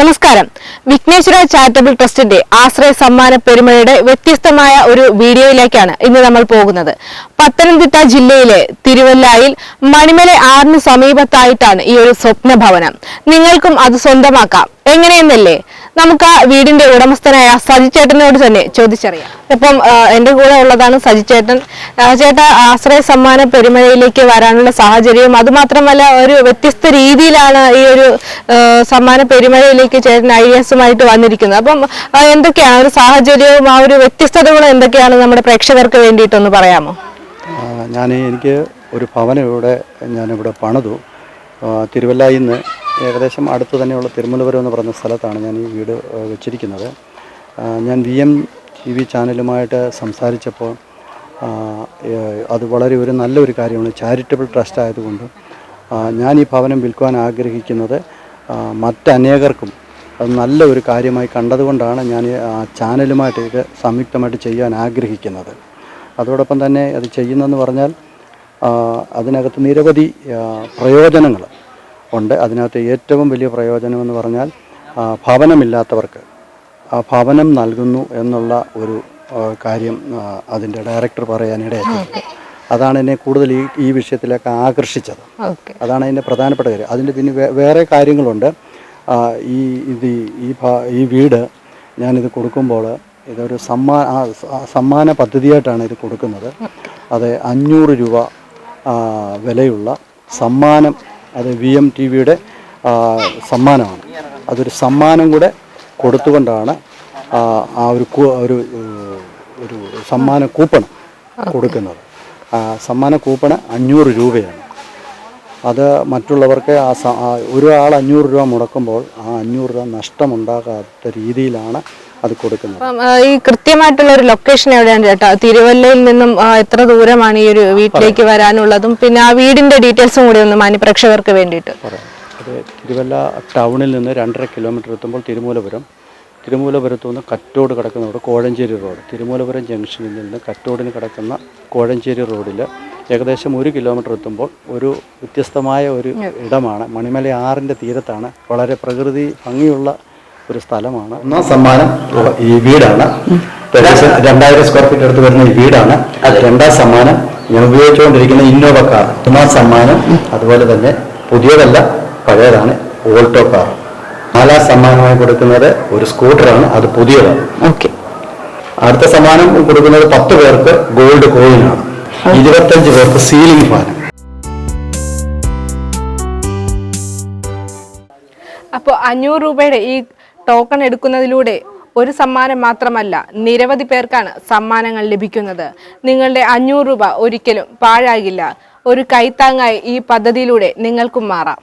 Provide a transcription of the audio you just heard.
നമസ്കാരം. വിഘ്നേശ്വര ചാരിറ്റബിൾ ട്രസ്റ്റിന്റെ ആശ്രയ സമ്മാന പെരുമഴയുടെ വ്യത്യസ്തമായ ഒരു വീഡിയോയിലേക്കാണ് ഇന്ന് നമ്മൾ പോകുന്നത്. പത്തനംതിട്ട ജില്ലയിലെ തിരുവല്ലായിൽ മണിമല ആറിന് സമീപത്തായിട്ടാണ് ഈ ഒരു സ്വപ്ന ഭവനം നിങ്ങൾക്കും അത് സ്വന്തമാക്കാം. എങ്ങനെയെന്നല്ലേ നമുക്ക് ആ വീടിന്റെ ഉടമസ്ഥനായ സജി ചേട്ടനോട് തന്നെ ചോദിച്ചറിയാം. ഇപ്പം എന്റെ കൂടെ ഉള്ളതാണ് സജി ചേട്ടൻ ചേട്ട ആശ്രയ സമ്മാന പെരുമഴയിലേക്ക് വരാനുള്ള സാഹചര്യവും അതുമാത്രമല്ല ഒരു വ്യത്യസ്ത രീതിയിലാണ് ഈ ഒരു സമ്മാന പെരുമഴയിലേക്ക് ചേട്ടൻ ഐഡിയാസുമായിട്ട് വന്നിരിക്കുന്നത്. അപ്പം എന്തൊക്കെയാണ് ഒരു സാഹചര്യവും ആ ഒരു വ്യത്യസ്തതകളും എന്തൊക്കെയാണ് നമ്മുടെ പ്രേക്ഷകർക്ക് വേണ്ടിയിട്ടൊന്ന് പറയാമോ? ഞാൻ എനിക്ക് ഒരു ഭവനം ഇവിടെ ഞാനിവിടെ പണിതു. തിരുവല്ലയിൽ നിന്ന് ഏകദേശം അടുത്ത് തന്നെയുള്ള തിരുമലപുരം എന്ന് പറഞ്ഞ സ്ഥലത്താണ് ഞാൻ ഈ വീട് വെച്ചിരിക്കുന്നത്. ഞാൻ വി എം ടി വി ചാനലുമായിട്ട് സംസാരിച്ചപ്പോൾ അത് വളരെ ഒരു നല്ലൊരു കാര്യമാണ്. ചാരിറ്റബിൾ ട്രസ്റ്റ് ആയതുകൊണ്ട് ഞാൻ ഈ ഭവനം വിൽക്കുവാൻ ആഗ്രഹിക്കുന്നത് മറ്റനേകർക്കും അത് നല്ല ഒരു കാര്യമായി കണ്ടതുകൊണ്ടാണ് ഞാൻ ആ ചാനലുമായിട്ട് ഇത് സംയുക്തമായിട്ട് ചെയ്യാൻ ആഗ്രഹിക്കുന്നത്. അതോടൊപ്പം തന്നെ അത് ചെയ്യുന്നതെന്ന് പറഞ്ഞാൽ അതിനകത്ത് നിരവധി പ്രയോജനങ്ങൾ ഉണ്ട്. അതിനകത്ത് ഏറ്റവും വലിയ പ്രയോജനമെന്ന് പറഞ്ഞാൽ ഭവനമില്ലാത്തവർക്ക് ആ ഭവനം നൽകുന്നു എന്നുള്ള ഒരു കാര്യം അതിന്റെ ഡയറക്ടർ പറയാനിടയായിട്ടുണ്ട് അതാണ് എന്നെ കൂടുതൽ ഈ ഈ വിഷയത്തിലേക്ക് ആകർഷിച്ചത്. അതാണ് അതിന്റെ പ്രധാനപ്പെട്ട കാര്യം. അതിന്റെ പിന്നെ വേറെ കാര്യങ്ങളുണ്ട്. ഈ ഇത് ഈ- ഈ വീട് ഞാനിത് കൊടുക്കുമ്പോൾ ഇതൊരു സമ്മാ ആ, സ- ആ, സമ്മാന പദ്ധതിയായിട്ടാണ് ഇത് കൊടുക്കുന്നത്. അത് അഞ്ഞൂറ് രൂപ വിലയുള്ള സമ്മാനം അത് വി എം ടി വിയുടെ സമ്മാനമാണ്. അതൊരു സമ്മാനം കൂടെ കൊടുത്തുകൊണ്ടാണ് ആ ഒരു ഒരു ഒരു സമ്മാന കൂപ്പൺ കൊടുക്കുന്നത്. സമ്മാന കൂപ്പണ് അഞ്ഞൂറ് രൂപയാണ്. അത് മറ്റുള്ളവർക്ക് ആ ഒരാൾ അഞ്ഞൂറ് രൂപ മുടക്കുമ്പോൾ ആ അഞ്ഞൂറ് രൂപ നഷ്ടമുണ്ടാകാത്ത രീതിയിലാണ് അത് കൊടുക്കുന്നത്. ഈ കൃത്യമായിട്ടുള്ള ഒരു ലൊക്കേഷൻ എവിടെയാണ് ചേട്ടാ? തിരുവല്ലയിൽ നിന്നും എത്ര ദൂരമാണ് ഈ ഒരു വീട്ടിലേക്ക് വരാനുള്ളതും പിന്നെ ആ വീടിന്റെ ഡീറ്റെയിൽസും കൂടി ഒന്ന് മാന്യപ്രേക്ഷകർക്ക് വേണ്ടിയിട്ട്. പറയാം. തിരുവല്ല ടൗണിൽ നിന്ന് രണ്ടര കിലോമീറ്റർ എത്തുമ്പോൾ തിരുമൂലപുരം. തിരുമൂലപുരത്തു നിന്ന് കറ്റോട് കിടക്കുന്ന റോഡ് കോഴഞ്ചേരി റോഡ്. തിരുമൂലപുരം ജംഗ്ഷനിൽ നിന്ന് കറ്റോടിന് കിടക്കുന്ന കോഴഞ്ചേരി റോഡിൽ ഏകദേശം ഒരു കിലോമീറ്റർ എത്തുമ്പോൾ ഒരു വ്യത്യസ്തമായ ഒരു ഇടമാണ്. മണിമല ആറിന്റെ തീരത്താണ്. വളരെ പ്രകൃതി ഭംഗിയുള്ള ഒരു സ്ഥലമാണ്. ഒന്നാം സമ്മാനം ഈ വീടാണ്. രണ്ടായിരം സ്ക്വയർ ഫീറ്റ് അടുത്ത് വരുന്ന ഈ വീടാണ്. രണ്ടാം സമ്മാനം ഞാൻ ഉപയോഗിച്ചുകൊണ്ടിരിക്കുന്ന ഇന്നോവ കാർ ഒന്നാം സമ്മാനം അതുപോലെ തന്നെ പുതിയതല്ല പഴയതാണ് ഓൾട്ടോ കാർ നാലാം സമ്മാനമായി കൊടുക്കുന്നത് ഒരു സ്കൂട്ടറാണ് അത് പുതിയതാണ്. ഓക്കെ അടുത്ത സമ്മാനം കൊടുക്കുന്നത് പത്ത് പേർക്ക് ഗോൾഡ് കോയിനാണ് ഇരുപത്തഞ്ച് പേർക്ക് സീലിംഗ് ഫാൻ അപ്പോൾ അഞ്ഞൂറ് രൂപയുടെ ഈ ടോക്കൺ എടുക്കുന്നതിലൂടെ ഒരു സമ്മാനം മാത്രമല്ല നിരവധി പേർക്കാണ് സമ്മാനങ്ങൾ ലഭിക്കുന്നത്. നിങ്ങളുടെ അഞ്ഞൂറ് രൂപ ഒരിക്കലും പാഴാകില്ല. ഒരു കൈത്താങ്ങായി ഈ പദ്ധതിയിലൂടെ നിങ്ങൾക്കും മാറാം.